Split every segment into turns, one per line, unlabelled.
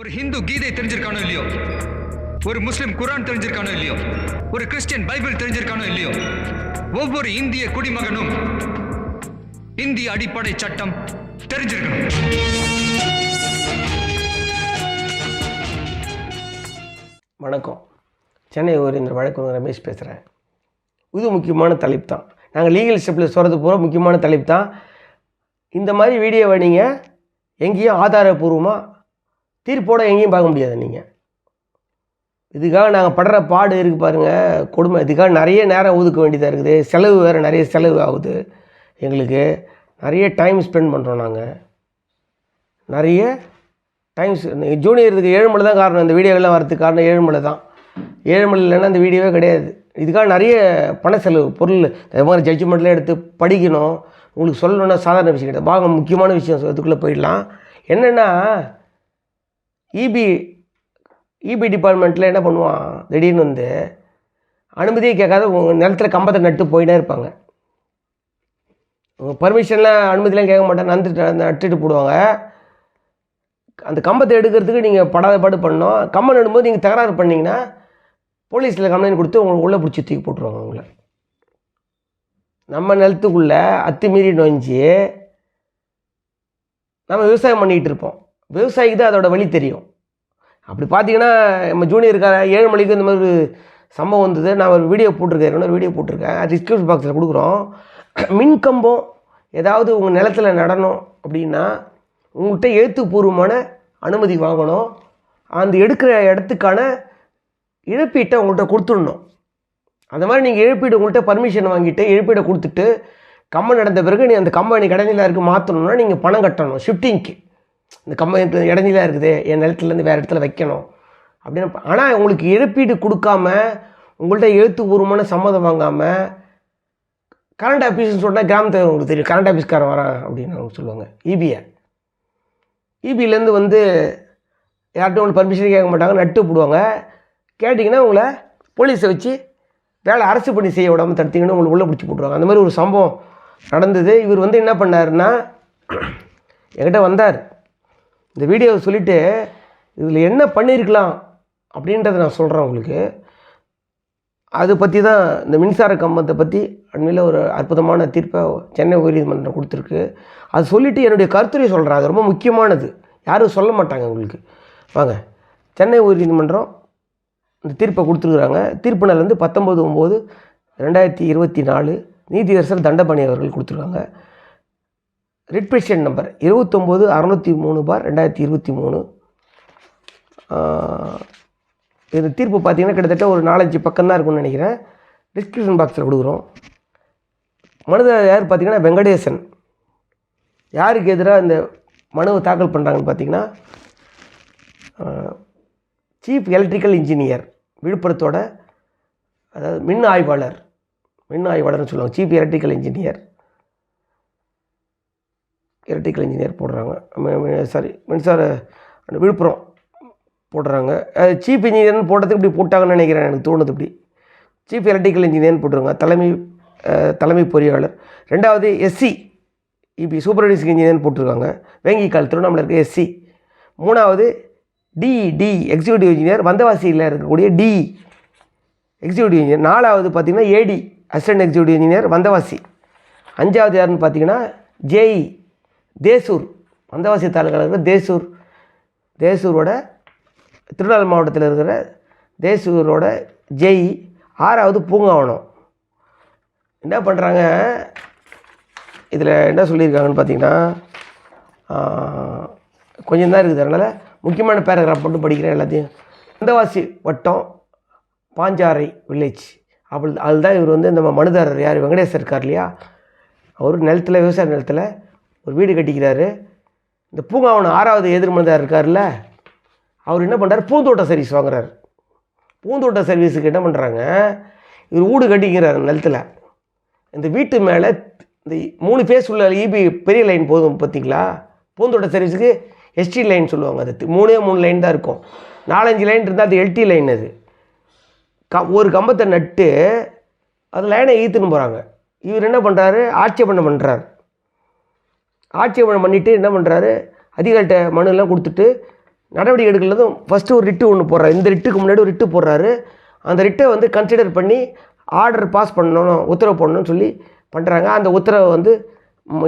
ஒரு ஹிந்து கீதை தெரிஞ்சிருக்கானோ இல்லையோ? ஒரு முஸ்லிம் குரான் தெரிஞ்சிருக்கானோ இல்லையோ? ஒரு கிறிஸ்டியன் பைபிள் தெரிஞ்சிருக்கானோ இல்லையோ? ஒவ்வொரு இந்திய குடிமகனும் இந்திய அடிப்படை சட்டம் தெரிஞ்சிருக்கணும்.
வணக்கம். சென்னை ஒரு இந்த வழக்கு ரமேஷ் பேசுகிறேன் இது முக்கியமான தலைப்பு தான். நாங்கள் லீகல் ஸ்டெப்பில் சொல்கிறது பூரா முக்கியமான தலைப்பு தான். இந்த மாதிரி வீடியோவை நீங்கள் எங்கேயும் ஆதாரபூர்வமாக தீர்ப்போட எங்கேயும் பார்க்க முடியாது நீங்கள் இதுக்காக நாங்கள் படுற பாடு இருக்குது பாருங்கள் கொடுமை. இதுக்காக நிறைய நேரம் ஒதுக்க வேண்டியதாக இருக்குது. செலவு வேறு நிறைய செலவு ஆகுது எங்களுக்கு. நிறைய டைம் ஸ்பெண்ட் பண்ணுறோம் நாங்கள் நிறைய டைம்ஸ் ஜூனியருக்கு ஏழுமலை தான் காரணம். இந்த வீடியோவெல்லாம் வரதுக்கு காரணம் ஏழுமலை தான் ஏழுமலை இல்லைன்னா அந்த வீடியோவே கிடையாது. இதுக்காக நிறைய பண செலவு பொருள் இது மாதிரி ஜட்ஜ்மெண்ட்லாம் எடுத்து படிக்கணும். உங்களுக்கு சொல்லணும்னா சாதாரண விஷயம் கிடையாது. வாங்க முக்கியமான விஷயம் இதுக்குள்ளே போயிடலாம். என்னென்னா இபி இபி டிபார்ட்மெண்ட்டில் என்ன பண்ணுவான்? திடீர்னு வந்து அனுமதியே கேட்காத உங்கள் நிலத்தில் கம்பத்தை நட்டு போயிட்டே இருப்பாங்க. உங்கள் பர்மிஷன்லாம் அனுமதிலாம் கேட்க மாட்டேன் நந்துட்டு நட்டுட்டு போடுவாங்க. அந்த கம்பத்தை எடுக்கிறதுக்கு நீங்கள் படாத பாடு பண்ணோம் கம்பம் நடும்போது நீங்கள் தகராறு பண்ணிங்கன்னா போலீஸில் கம்ப்ளைண்ட் கொடுத்து உங்களுக்கு உள்ளே பிடிச்சி தூக்கி போட்டுருவாங்க உங்களை. நம்ம நிலத்துக்குள்ளே அத்துமீறி நொஞ்சி நம்ம விவசாயம் பண்ணிகிட்டு இருப்போம். விவசாயிக்கு தான் அதோட வழி தெரியும். அப்படி பார்த்தீங்கன்னா நம்ம ஜூனியருக்கார ஏழு மணிக்கு இந்த மாதிரி ஒரு சம்பவம் வந்தது. நான் ஒரு வீடியோ போட்டிருக்கேன் இன்னொரு வீடியோ போட்டிருக்கேன். டிஸ்கிரிப்ஷன் பாக்ஸில் கொடுக்குறோம். மின் கம்பம் ஏதாவது உங்கள் நிலத்தில் நடணும் அப்படின்னா உங்கள்கிட்ட எழுத்துப்பூர்வமான அனுமதி வாங்கணும். அந்த எடுக்கிற இடத்துக்கான இழப்பீட்டை உங்கள்கிட்ட கொடுத்துடணும். அந்த மாதிரி நீங்கள் இழப்பீடு உங்கள்கிட்ட பர்மிஷன் வாங்கிட்டு இழப்பீடை கொடுத்துட்டு கம்பம் நடந்த பிறகு நீ அந்த கம்பம் நீ இடைநிலா மாற்றணும்னா நீங்கள் பணம் கட்டணும் ஷிஃப்டிங்க்கு இந்த கம்ப எனக்கு இருக்குது என் நிலத்துலேருந்து வேறு இடத்துல வைக்கணும். அப்படின்னு ஆனால் உங்களுக்கு இழப்பீடு கொடுக்காம உங்கள்கிட்ட எழுத்துப்பூர்வமான சம்மதம் வாங்காமல் கரண்ட் ஆஃபீஸ்னு சொன்னால் கிராமத்தில் உங்களுக்கு தெரியும் கரண்ட் ஆஃபீஸ்காரன் வரான் அப்படின்னு அவங்க சொல்லுவாங்க இபிஐ இபியிலேருந்து வந்து யார்கிட்டும் உங்களுக்கு பர்மிஷன் கேட்க மாட்டாங்க நட்டு போடுவாங்க. கேட்டிங்கன்னா உங்களை போலீஸை வச்சு வேலை அரசு பணி செய்ய விடாமல் தடுத்தீங்கன்னா உங்களுக்கு உள்ளே பிடிச்சி போட்டுருவாங்க. அந்த மாதிரி ஒரு சம்பவம் நடந்தது. இவர் வந்து என்ன பண்ணாருன்னா என்கிட்ட வந்தார். இந்த வீடியோவை சொல்லிவிட்டு இதில் என்ன பண்ணியிருக்கலாம் அப்படின்றத நான் சொல்கிறேன் உங்களுக்கு. அதை பற்றி தான் இந்த மின்சார கம்பத்தை பற்றி அண்மையில் ஒரு அற்புதமான தீர்ப்பை சென்னை உயர்நீதிமன்றம் கொடுத்துருக்கு. அது சொல்லிவிட்டு என்னுடைய கருத்துரை சொல்கிறேன். அது ரொம்ப முக்கியமானது. யாரும் சொல்ல மாட்டாங்க உங்களுக்கு. வாங்க சென்னை உயர்நீதிமன்றம் இந்த தீர்ப்பை கொடுத்துருக்குறாங்க. தீர்ப்பு நாள் வந்து பத்தொம்பது ஒம்பது ரெண்டாயிரத்தி இருபத்தி நாலு நீதியரசர் தண்டபாணி அவர்கள் கொடுத்துருக்காங்க. ரிட் நம்பர் இருபத்தொம்போது அறநூற்றி மூணு பார் ரெண்டாயிரத்தி இருபத்தி மூணு இந்த தீர்ப்பு பார்த்தீங்கன்னா கிட்டத்தட்ட ஒரு நாலஞ்சு பக்கம் தான் இருக்கும்னு நினைக்கிறேன். டிஸ்கிரிப்ஷன் பாக்ஸில் கொடுக்குறோம். மனுதாரர் யார் பார்த்தீங்கன்னா? வெங்கடேசன். யாருக்கு எதிராக இந்த மனுவை தாக்கல் பண்ணுறாங்கன்னு பார்த்தீங்கன்னா சீஃப் எலக்ட்ரிக்கல் இன்ஜினியர் விழுப்புரத்தோட அதாவது மின் ஆய்வாளர் மின் ஆய்வாளர்னு சொல்லுவாங்க chief electrical engineer electrical engineer போடுறாங்க. சாரி மின்சார விழுப்புரம் போடுறாங்க. சீஃப் இன்ஜினியர்னு போட்டதுக்கு இப்படி போட்டாங்கன்னு நினைக்கிறேன். எனக்கு தோணுது இப்படி. சீஃப் எலக்ட்ரிக்கல் இன்ஜினியர்னு போட்டுருங்க தலைமை தலைமை பொறியாளர். ரெண்டாவது எஸ்சி இப்படி சூப்பர்வைசிங் இன்ஜினியர்னு போட்டிருக்காங்க. வேங்கிக்கால் திருவண்ணாமலை இருக்க எஸ்சி மூணாவது டிஇடி எக்ஸிக்யூட்டிவ் இன்ஜினியர் வந்தவாசியில் இருக்கக்கூடிய டி எக்ஸிக்யூட்டிவ் இன்ஜினியர் நாலாவது பார்த்தீங்கன்னா A D assistant executive engineer Vandavasi. அஞ்சாவது யாருன்னு பார்த்தீங்கன்னா ஜேஇ தேசூர் வந்தவாசி தாலுக்காவில் இருக்கிற தேசூர் தேசூரோட திருநெல்வேலி மாவட்டத்தில் இருக்கிற தேசூரோட ஜெய் ஆறாவது பூங்காவனம். என்ன பண்ணுறாங்க இதில் என்ன சொல்லியிருக்காங்கன்னு பார்த்தீங்கன்னா கொஞ்சம் தான் இருக்குது. அதனால் முக்கியமான பேராகிராஃப் மட்டும் படிக்கிறேன் எல்லாத்தையும். வந்தவாசி வட்டம் பாஞ்சாரை வில்லேஜ் அப்படி அதுதான் இவர் வந்து நம்ம மனுதாரர் யார்? வெங்கடேசர் இருக்கார் இல்லையா? அவர் நிலத்தில் விவசாய நிலத்தில் ஒரு வீடு கட்டிக்கிறாரு. இந்த பூங்காவன் ஆறாவது எதிர்மனதாக இருக்கார்ல அவர் என்ன பண்ணுறாரு பூந்தோட்ட சர்வீஸ் வாங்குறாரு. பூந்தோட்ட சர்வீஸுக்கு என்ன பண்ணுறாங்க இவர் வீடு கட்டிக்கிறாரு நிலத்தில். இந்த வீட்டு மேலே இந்த மூணு ஃபேஸ் உள்ள இபி பெரிய லைன் போதும் பார்த்தீங்களா பூந்தோட்ட சர்வீஸுக்கு எஸ்டி லைன் சொல்லுவாங்க அது. மூணே மூணு லைன் தான் இருக்கும். நாலஞ்சு லைன் இருந்தால் அது எல்டி லைன் அது. க ஒரு கம்பத்தை நட்டு அது லைனை ஈத்துன்னு போகிறாங்க இவர் என்ன பண்ணுறாரு ஆட்சேபணம் பண்ணுறாரு ஆட்சேபணம் பண்ணிவிட்டு என்ன பண்ணுறாரு அதிகாரிகிட்ட மனுலாம் கொடுத்துட்டு நடவடிக்கை எடுக்கிறதும் ஃபஸ்ட்டு ஒரு ரிட்டு ஒன்று போடுறாரு. இந்த ரிட்டுக்கு முன்னாடி ஒரு ரிட்டு போடுறாரு. அந்த ரிட்டை வந்து கன்சிடர் பண்ணி ஆர்டர் பாஸ் பண்ணணும் உத்தரவு பண்ணணும்னு சொல்லி பண்ணுறாங்க அந்த உத்தரவை வந்து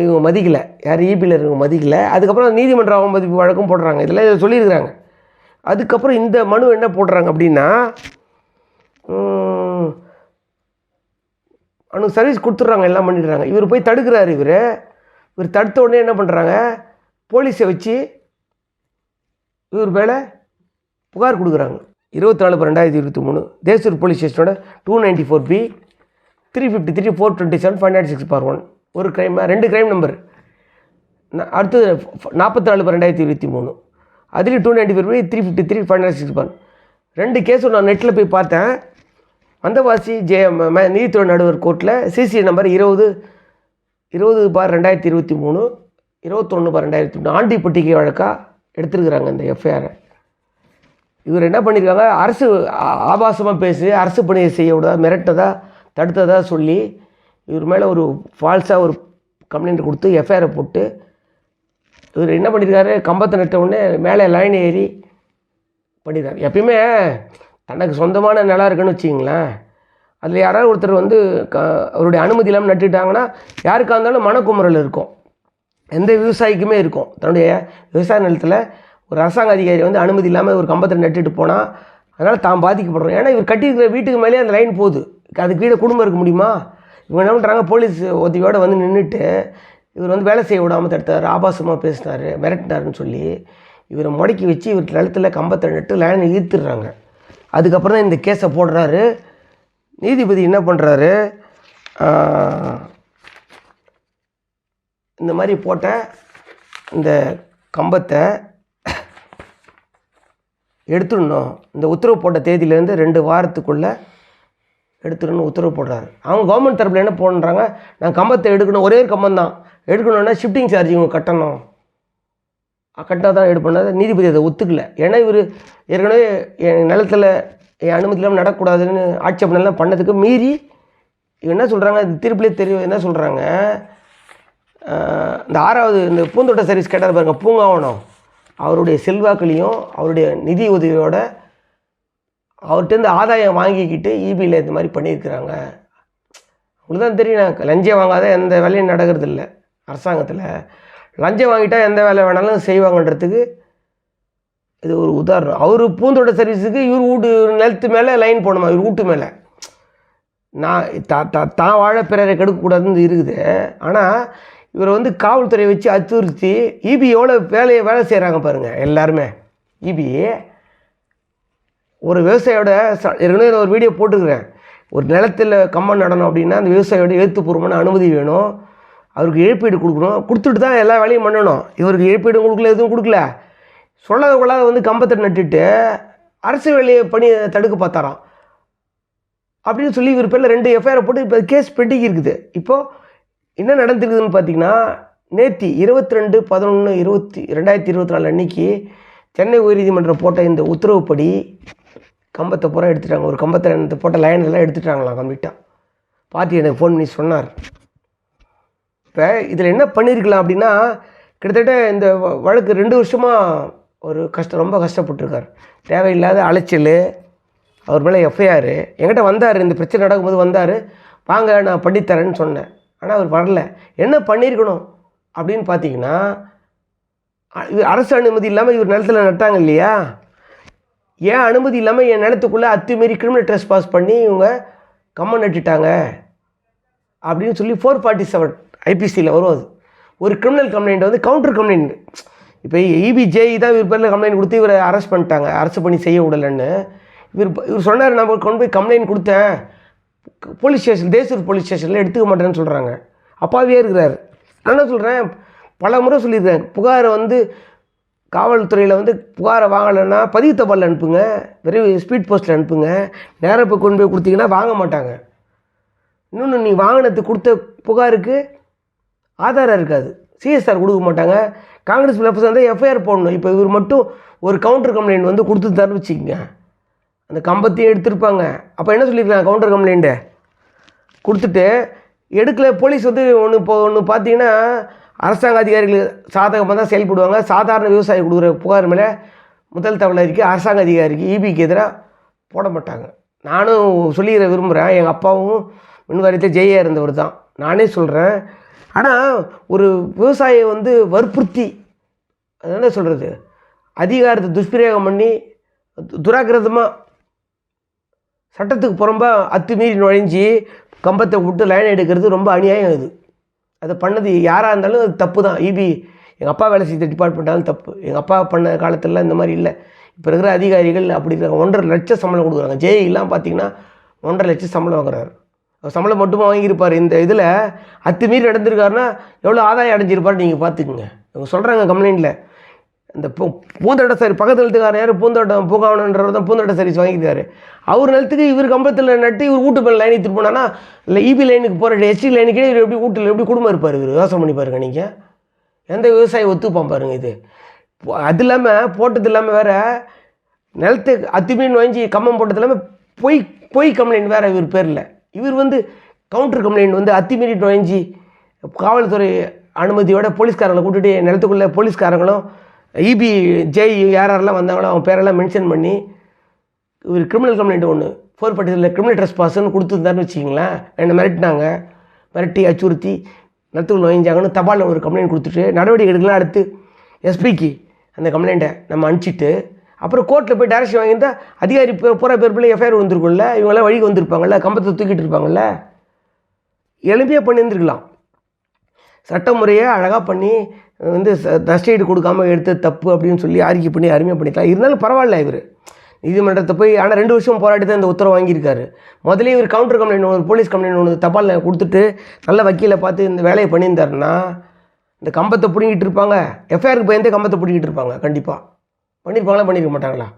இவங்க மதிக்கலை. யார் இபியில் இருக்கவங்க மதிக்கலை. அதுக்கப்புறம் நீதிமன்ற அவமதிப்பு வழக்கும் போடுறாங்க. இதெல்லாம் இதை சொல்லியிருக்கிறாங்க. அதுக்கப்புறம் இந்த மனு என்ன போடுறாங்க அப்படின்னா அவனுக்கு சர்வீஸ் கொடுத்துட்றாங்க எல்லாம் பண்ணிடுறாங்க. இவர் போய் தடுக்கிறாரு இவர். இவர் தடுத்த உடனே என்ன பண்ணுறாங்க போலீஸை வச்சு இவர் மேலே புகார் கொடுக்குறாங்க. இருபத்தி நாலு ரெண்டாயிரத்தி இருபத்தி மூணு Desur police ஸ்டேஷனோட two ninety four B three fifty three four twenty seven five nought six bar one ஒரு க்ரைம் ரெண்டு க்ரைம் நம்பர் அடுத்தது நாற்பத்தி நாலு ரெண்டாயிரத்தி இருபத்தி மூணு. அதுலேயும் two ninety four B three fifty three five nought six bar. ரெண்டு கேஸும் நான் நெட்டில் போய் பார்த்தேன். வந்தவாசி ஜெய நீதித்துறை நடுவர் கோர்ட்டில் சிசி நம்பர் இருபது இருபது பார் ரெண்டாயிரத்தி இருபத்தி மூணு இருபத்தொன்று பார் ரெண்டாயிரத்தி மூணு ஆண்டிப்பட்டிகை வழக்காக எடுத்திருக்கிறாங்க இந்த எஃப்ஐஆரை இவர் என்ன பண்ணியிருக்காங்க அரசு ஆபாசமாக பேசி அரசு பணியை செய்ய விடாத மிரட்டதா தடுத்ததா சொல்லி இவர் மேலே ஒரு ஃபால்ஸாக ஒரு கம்ப்ளைண்ட் கொடுத்து எஃப்ஐஆரை போட்டு இவர் என்ன பண்ணியிருக்காரு கம்பத்தை நட்ட உடனே மேலே லைன் ஏறி பண்ணிடுறாரு. எப்பயுமே தனக்கு சொந்தமான நிலம் இருக்குன்னு வச்சிங்களேன் அதில் யாராவது ஒருத்தர் வந்து க அவருடைய அனுமதி இல்லாமல் நட்டுட்டாங்கன்னா யாருக்காக இருந்தாலும் மனக்குமுறல் இருக்கும். எந்த விவசாயிக்குமே இருக்கும். தன்னுடைய விவசாய நிலத்தில் ஒரு அரசாங்க அதிகாரி வந்து அனுமதி இல்லாமல் ஒரு கம்பத்தில் நட்டுட்டு போனால் அதனால் தான் பாதிக்கப்படுறோம். ஏன்னா இவர் கட்டியிருக்கிற வீட்டுக்கு மேலேயே அந்த லைன் போகுது. அதுக்கு கீழே குடும்பம் இருக்க முடியுமா? இவங்க என்ன பண்ணுறாங்க போலீஸ் உதவியோடு வந்து நின்றுட்டு இவர் வந்து வேலை செய்ய விடாமல் தடுத்தார். ஆபாசமாக பேசினார் மிரட்டினாருன்னு சொல்லி இவரை முடக்கி வச்சு இவர் நிலத்தில் கம்பத்தை நட்டு லைனை இழுத்துடுறாங்க. அதுக்கப்புறம் தான் இந்த கேஸை போடுறாரு. நீதிபதி என்ன பண்ணுறாரு இந்த மாதிரி போட்ட இந்த கம்பத்தை எடுத்துடணும். இந்த உத்தரவு போட்ட தேதியிலேருந்து ரெண்டு வாரத்துக்குள்ளே எடுத்துடணும்னு உத்தரவு போடுறாரு. அவங்க கவர்மெண்ட் தரப்பில் என்ன பண்ணுறாங்க நான் கம்பத்தை எடுக்கணும். ஒரே ஒரு கம்பம் தான். எடுக்கணும்னா ஷிஃப்டிங் சார்ஜ் இவங்க கட்டணும். கட்டினா தான் எடுப்பண்ணாத நீதிபதி அதை ஒத்துக்கல. ஏன்னா இவர் ஏற்கனவே என் நிலத்தில் அனுமதி இல்லாமல் நடக்கக்கூடாதுன்னு ஆட்சேபனெல்லாம் பண்ணதுக்கு மீறி இவங்க என்ன சொல்கிறாங்க இது தெரியும் என்ன சொல்கிறாங்க இந்த ஆறாவது இந்த பூந்தோட்ட சர்வீஸ் கேட்டார் பாருங்க பூங்காவனம். அவருடைய செல்வாக்குலேயும் அவருடைய நிதி உதவியோட அவர்கிட்டருந்து ஆதாயம் வாங்கிக்கிட்டு இபியில் இந்த மாதிரி பண்ணியிருக்கிறாங்க. உங்களுக்கு தான் தெரியும் நான் லஞ்சம் வாங்காத எந்த வேலையும் நடக்கிறது இல்லை அரசாங்கத்தில். லஞ்சம் வாங்கிட்டால் எந்த வேலை வேணாலும் செய்வாங்கன்றதுக்கு இது ஒரு உதாரணம். அவர் பூந்தோட்ட சர்வீஸுக்கு இவர் வீட்டு நிலத்து மேலே லைன் போடணுமா? இவர் வீட்டு மேலே. நான் தா தா தான் வாழ பிறரை கெடுக்கக்கூடாதுன்னு இருக்குது. ஆனால் இவரை வந்து காவல்துறையை வச்சு அச்சுறுத்தி இபி எவ்வளோ வேலையை வேலை செய்கிறாங்க பாருங்கள் எல்லாருமே. இபி ஒரு விவசாயியோட ச- ஏற்கனவே ஒரு வீடியோ போட்டுக்கிறேன். ஒரு நிலத்தில் கம்மன் நடணும் அப்படின்னா அந்த விவசாயியோட எழுத்துப்பூர்வமான அனுமதி வேணும். அவருக்கு இழப்பீடு கொடுக்கணும். கொடுத்துட்டு தான் எல்லா வேலையும் பண்ணணும். இவருக்கு இழப்பீடும் கொடுக்கல எதுவும் கொடுக்கல. சொல்லாத கொள்ளாத வந்து கம்பத்தை நட்டுட்டு அரசு வேலையை பணி தடுக்க பார்த்தாராம். அப்படின்னு சொல்லி இவர் பேரில் ரெண்டு எஃப்ஐஆர் போட்டு இப்போ கேஸ் பெண்டிங் இருக்குது. இப்போது என்ன நடந்திருக்குதுன்னு பார்த்தீங்கன்னா நேற்று இருபத்தி ரெண்டு பதினொன்று இருபத்தி ரெண்டாயிரத்தி இருபத்தி நாலு அன்னைக்கு சென்னை உயர்நீதிமன்றம் போட்ட இந்த உத்தரவுப்படி கம்பத்தை பூரா எடுத்துட்டாங்க. ஒரு கம்பத்தை இந்த போட்ட லைன் எல்லாம் எடுத்துட்டாங்களாம் கம்ப்ளீட்டாக பார்ட்டி எனக்கு ஃபோன் பண்ணி சொன்னார். இப்போ இதில் என்ன பண்ணியிருக்கலாம் அப்படின்னா கிட்டத்தட்ட இந்த வ- வழக்கு ரெண்டு வருஷமாக ஒரு கஷ்டம் ரொம்ப கஷ்டப்பட்டிருக்கார். தேவையில்லாத அலைச்சல் அவர் மேலே எஃப்ஐஆர். என்கிட்ட வந்தார் இந்த பிரச்சனை நடக்கும்போது வந்தார். வாங்க நான் பண்ணித்தரேன்னு சொன்னேன். ஆனால் அவர் வரல. என்ன பண்ணியிருக்கணும் அப்படின்னு பார்த்தீங்கன்னா இவர் இது அரசு அனுமதி இல்லாமல் இவர் நிலத்தில் நட்டாங்க இல்லையா? ஏன் அனுமதி இல்லாமல் என் நிலத்துக்குள்ளே அத்துமீறி கிரிமினல் ட்ரெஸ் பாஸ் பண்ணி இவங்க கம்மன் நட்டுட்டாங்க? அப்படின்னு சொல்லி ஃபோர் ஃபார்ட்டி செவன் ஐபிசியில் வரும் அது. ஒரு கிரிமினல் கம்ப்ளைண்ட் வந்து கவுண்டர் கம்ப்ளைண்ட் இப்போ இபிஜேஇ தான் இவர் பேரில் கம்ப்ளைண்ட் கொடுத்து இவரை அரெஸ்ட் பண்ணிட்டாங்க. அரசு பண்ணி செய்ய விடலைன்னு. இவர் இவர் சொன்னார் நான் கொண்டு போய் கம்ப்ளைண்ட் கொடுத்தேன். போலீஸ் ஸ்டேஷன் தேசூர் போலீஸ் ஸ்டேஷனில் எடுத்துக்க மாட்டேன்னு சொல்கிறாங்க அப்பாவே இருக்கிறார். நான் என்ன சொல்கிறேன் பல முறை சொல்லியிருக்கேன். புகாரை வந்து காவல்துறையில் வந்து புகாரை வாங்கலைன்னா பதிவு தபாலில் அனுப்புங்க. விரைவு ஸ்பீட் போஸ்ட்டில் அனுப்புங்க. நேராக போய் கொண்டு போய் கொடுத்தீங்கன்னா வாங்க மாட்டாங்க. இன்னொன்று நீ வாங்கினது கொடுத்த புகாருக்கு ஆதாரம் இருக்காது. சிஎஸ்ஆர் கொடுக்க மாட்டாங்க. காங்கிரஸ் பிளஸ் வந்து எஃப்ஐஆர் போடணும். இப்போ இவர் மட்டும் ஒரு கவுண்டர் கம்ப்ளைண்ட் வந்து கொடுத்துட்டாருன்னு வச்சுக்கோங்க. அந்த கம்பத்தையும் எடுத்திருப்பாங்க. அப்போ என்ன சொல்லியிருக்காங்க கவுண்டர் கம்ப்ளைண்ட்டு கொடுத்துட்டு எடுக்கல. போலீஸ் வந்து ஒன்று இப்போ ஒன்று பார்த்தீங்கன்னா அரசாங்க அதிகாரிகள் சாதகமாக தான் செயல்படுவாங்க. சாதாரண விவசாயி கொடுக்குற புகார் மேலே முதல் தகவல் அறிக்கை அரசாங்க அதிகாரிக்கு இபிக்கு எதிராக போட மாட்டாங்க. நானும் சொல்லிக்கிற விரும்புகிறேன் எங்கள் அப்பாவும் மின்வாரியத்தில் ஜெயா இருந்தவர் தான். நானே சொல்கிறேன் ஆனால் ஒரு விவசாயியை வந்து வற்புறுத்தி அது என்ன சொல்கிறது அதிகாரத்தை துஷ்பிரயோகம் பண்ணி துராக்கிரதமாக சட்டத்துக்கு புறம்பாக அத்துமீறி நுழைஞ்சி கம்பத்தை விட்டு லைன் எடுக்கிறது ரொம்ப அநியாயம் அது அதை பண்ணது யாராக இருந்தாலும் அது தப்பு தான். இபி எங்கள் அப்பா வேலை செய்த டிபார்ட்மெண்ட்டாலும் தப்பு. எங்கள் அப்பா பண்ண காலத்திலலாம் இந்த மாதிரி இல்லை. இப்போ இருக்கிற அதிகாரிகள் அப்படி இருக்காங்க. ஒன்றரை லட்சம் சம்பளம் கொடுக்குறாங்க. ஜேஇலாம் பார்த்தீங்கன்னா ஒன்றரை லட்சம் சம்பளம் வாங்குறாரு. சம்பளம் மட்டுமா வாங்கியிருப்பார்? இந்த இதில் அத்துமீறி நடந்திருக்காருன்னா எவ்வளோ ஆதாயம் அடைஞ்சிருப்பாரு நீங்கள் பார்த்துக்குங்க. இவங்க சொல்கிறாங்க கம்ப்ளைண்ட்டில் இந்த பூ பூந்தோட்ட சரி பக்கத்து நிலத்துக்காரன் யார்? பூந்தோட்டம் பூங்காவனன்றவர் தான் பூந்தோட்ட சர்வீஸ் வாங்கியிருக்காரு. அவர் நிலத்துக்கு இவர் கம்பத்தில் நட்டு இவர் வீட்டு மேலே லைன் எடுத்துட்டு போனான்னா இல்லை இபி லைனுக்கு போகிற எஸ்டி லைனுக்கே இவர் எப்படி வீட்டில் எப்படி குடும்பம் இருப்பார் இவர்? யோசனை பண்ணி பாருங்க நீங்கள் எந்த விவசாயி ஒத்துப்பான் பாருங்க இது. அது இல்லாமல் போட்டது இல்லாமல் வேறு நிலத்துக்கு அத்துமீன் வாங்கி கம்மம் போட்டது இல்லாமல் பொய் பொய் கம்ப்ளைண்ட் வேறு இவர் பேரில். இவர் வந்து கவுண்டர் கம்ப்ளைண்ட் வந்து அத்திமீறி நுழைஞ்சி காவல்துறை அனுமதியோட போலீஸ்காரங்களை கூட்டிகிட்டு நிலத்துக்குள்ளே போலீஸ்காரங்களும் இபி ஜெய் யார் யாரெல்லாம் வந்தாங்களோ அவங்க பேரெல்லாம் மென்ஷன் பண்ணி இவர் கிரிமினல் கம்ப்ளைண்ட் ஒன்று ஃபோர் பட்டியலில் கிரிமினல் ட்ரெஸ் பாஸ்ன்னு கொடுத்துருந்தாருன்னு வச்சிங்களேன் என்னை மிரட்டினாங்க மிரட்டி அச்சுறுத்தி நிலத்துக்குள்ள நுழைஞ்சாங்கன்னு தபாலில் ஒரு கம்ப்ளைண்ட் கொடுத்துட்டு நடவடிக்கை எடுக்கலாம் அடுத்து எஸ்பிக்கு அந்த கம்ப்ளைண்ட்டை நம்ம அனுப்பிச்சிட்டு அப்புறம் கோர்ட்டில் போய் டேரக்ஷன் வாங்கியிருந்தா அதிகாரி பூரா பேர் பிள்ளை எஃப்ஐஆர் வந்திருக்கும்ல இவங்களாம் வழிக்கு வந்திருப்பாங்கள்ல கம்பத்தை தூக்கிட்டு இருப்பாங்கல்ல எளிமையாக பண்ணியிருந்துருக்கலாம். சட்ட முறையை அழகாக பண்ணி வந்து ச- நஷ்டஈடு கொடுக்காம எடுத்தது தப்பு அப்படின்னு சொல்லி அறிக்கை பண்ணி அருமையாக பண்ணிக்கலாம் இருந்தாலும் பரவாயில்ல இவர். நீதிமன்றத்தை போய் ஆனால் ரெண்டு வருஷம் போராடி தான் இந்த உத்தரவு வாங்கியிருக்காரு. முதல்ல இவர் கவுண்டர் கம்ப்ளைண்ட் ஒன்று போலீஸ் கம்ப்ளைண்ட் ஒன்று தபாலில் கொடுத்துட்டு நல்ல வக்கீலை பார்த்து இந்த வேலையை பண்ணியிருந்தாருன்னா இந்த கம்பத்தை பிடுங்கிட்டு இருப்பாங்க. எஃப்ஐஆருக்கு பயந்தே கம்பத்தை பிடிக்கிட்டு இருப்பாங்க கண்டிப்பாக பண்ணியிருப்பாங்களா பண்ணியிருக்க மாட்டாங்களா?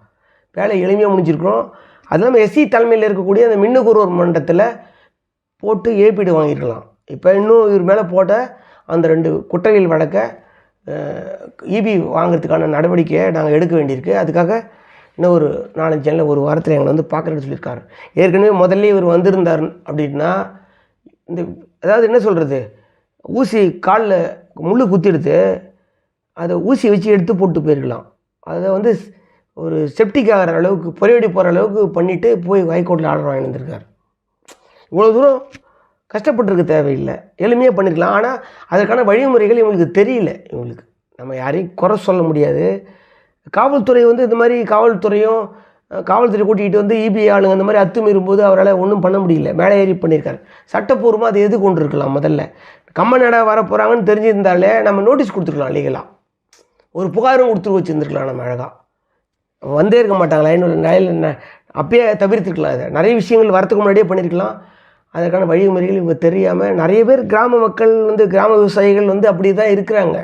வேலை எளிமையாக முடிஞ்சிருக்கிறோம் அது இல்லாமல் எஸ்சி தலைமையில் இருக்கக்கூடிய அந்த மின்னுக்கூறுவோர் மன்றத்தில் போட்டு ஏப்பீடு வாங்கியிருக்கலாம். இப்போ இன்னும் இவர் மேலே போட்ட அந்த ரெண்டு குற்றவியல் வழக்கை இபி வாங்குறதுக்கான நடவடிக்கையை நாங்கள் எடுக்க வேண்டியிருக்கு. அதுக்காக இன்னும் ஒரு நாலஞ்சு நாளில் ஒரு வாரத்தில் எங்களை வந்து பார்க்குறேன்னு சொல்லியிருக்காரு. ஏற்கனவே முதல்ல இவர் வந்திருந்தார் அப்படின்னா இந்த அதாவது என்ன சொல்கிறது ஊசி காலில் முள்ளு குத்திடுத்து அதை ஊசி வச்சு எடுத்து போட்டு போயிருக்கலாம். அதை வந்து ஒரு செப்டிக் ஆகிற அளவுக்கு புறையடி போகிற அளவுக்கு பண்ணிவிட்டு போய் ஹைகோர்ட்டில் ஆர்டர் வாங்கி வந்திருக்கார். இவ்வளோ தூரம் கஷ்டப்பட்டிருக்க தேவையில்லை. எளிமையாக பண்ணிருக்கலாம். ஆனால் அதற்கான வழிமுறைகள் இவங்களுக்கு தெரியல. இவங்களுக்கு நம்ம யாரையும் குறை சொல்ல முடியாது. காவல்துறை வந்து இந்த மாதிரி காவல்துறையும் காவல்துறை கூட்டிகிட்டு வந்து இபிஐ ஆளுங்க இந்த மாதிரி அத்துமீறும்போது அவரால் ஒன்றும் பண்ண முடியல. மேலே ஏறி பண்ணியிருக்காரு. சட்டப்பூர்வமாக அதை எது கொண்டு இருக்கலாம் முதல்ல. கம்ம நட வர போகிறாங்கன்னு தெரிஞ்சிருந்தாலே நம்ம நோட்டீஸ் கொடுத்துருக்கலாம் லீகலாக ஒரு புகாரும் கொடுத்து வச்சுருந்துருக்கலாம் நம்ம அழகாக வந்தே இருக்க மாட்டாங்க லைன் லைன் அப்பயே தவிர்த்துருக்கலாம் அதை நிறைய விஷயங்கள் வரத்துக்கு முன்னாடியே பண்ணியிருக்கலாம் அதற்கான வழிமுறைகள் இவங்க தெரியாமல் நிறைய பேர் கிராம மக்கள் வந்து கிராம விவசாயிகள் வந்து அப்படி தான் இருக்கிறாங்க.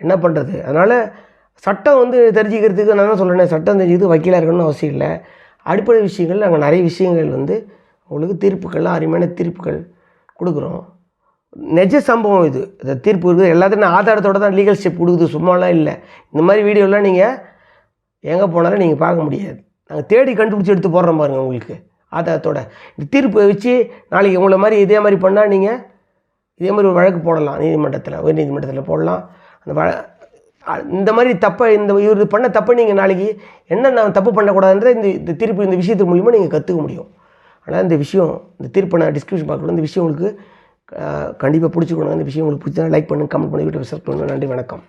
என்ன பண்ணுறது அதனால் சட்டம் வந்து தெரிஞ்சுக்கிறதுக்கு நான் தான் சொல்கிறேன் சட்டம் தெரிஞ்சுக்கிறது வக்கீலாக இருக்கணும்னு அவசியம் இல்லை. அடிப்படை விஷயங்கள் நாங்கள் நிறைய விஷயங்கள் வந்து உங்களுக்கு தீர்ப்புகள்லாம் அருமையான தீர்ப்புகள் கொடுக்குறோம். நிஜ சம்பவம் இது. இந்த தீர்ப்பு இருக்குது. எல்லாத்தையும் ஆதாரத்தோட தான் லீகல் ஸ்டெப் கொடுக்குது. சும்மாலாம் இல்லை. இந்த மாதிரி வீடியோலாம் நீங்கள் எங்கே போனாலும் நீங்கள் பார்க்க முடியாது. நாங்கள் தேடி கண்டுபிடிச்சி எடுத்து போடுறோம் பாருங்கள் உங்களுக்கு. ஆதாரத்தோட. இந்த தீர்ப்பை வச்சு நாளைக்கு உங்களை மாதிரி இதே மாதிரி பண்ணால் நீங்கள் இதே மாதிரி ஒரு வழக்கு போடலாம். நீதிமன்றத்தில் உயர் நீதிமன்றத்தில் போடலாம். அந்த வழ இந்த மாதிரி தப்பை இந்த இவர் பண்ண தப்பை நீங்கள் நாளைக்கு என்ன நான் தப்பு பண்ணக்கூடாதுன்ற இந்த இந்த தீர்ப்பு இந்த விஷயத்து மூலிமா நீங்கள் கற்றுக்க முடியும். ஆனால் இந்த விஷயம் இந்த தீர்ப்பை நான் டிஸ்கிரிப்ஷன் பார்க்கணும் இந்த விஷயம் உங்களுக்கு கண்டிப்பாக பிடிச்சிக்கணும் இந்த விஷயம் உங்களுக்கு பிடிச்சா லைக் பண்ணுங்கள் கமெண்ட் பண்ணி வீட்டை சப்ஸ்கிரைப் பண்ணுங்கள் நன்றி வணக்கம்.